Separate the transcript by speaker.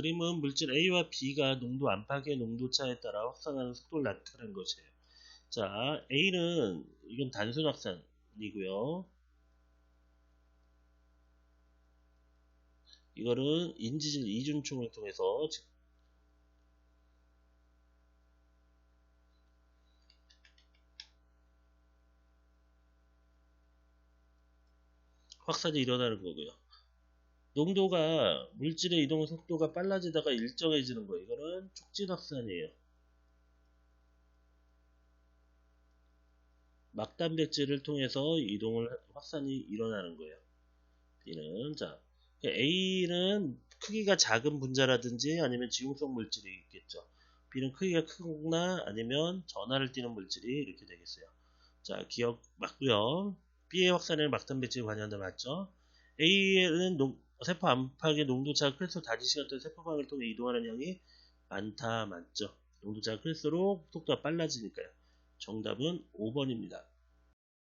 Speaker 1: 그림은 물질 A와 B가 농도 안팎의 농도차에 따라 확산하는 속도를 나타낸 것이에요. 자, A는 이건 단순 확산이고요. 이거는 인지질 이중총을 통해서 확산이 일어나는 거고요. 농도가 물질의 이동 속도가 빨라지다가 일정해지는 거예요. 이거는 촉진 확산이에요. 막단백질을 통해서 이동을 확산이 일어나는 거예요. B는 자 A는 크기가 작은 분자라든지 아니면 지용성 물질이 있겠죠. B는 크기가 크거나 아니면 전하를 띠는 물질이 이렇게 되겠어요. 자 기억 맞고요. B의 확산에는 막단백질이 관여한다 맞죠? A는 농, 세포 안팎의 농도차가 클수록 단위 시간 동안 세포방을 통해 이동하는 양이 많다 맞죠? 농도차가 클수록 속도가 빨라지니까요. 정답은 5번입니다.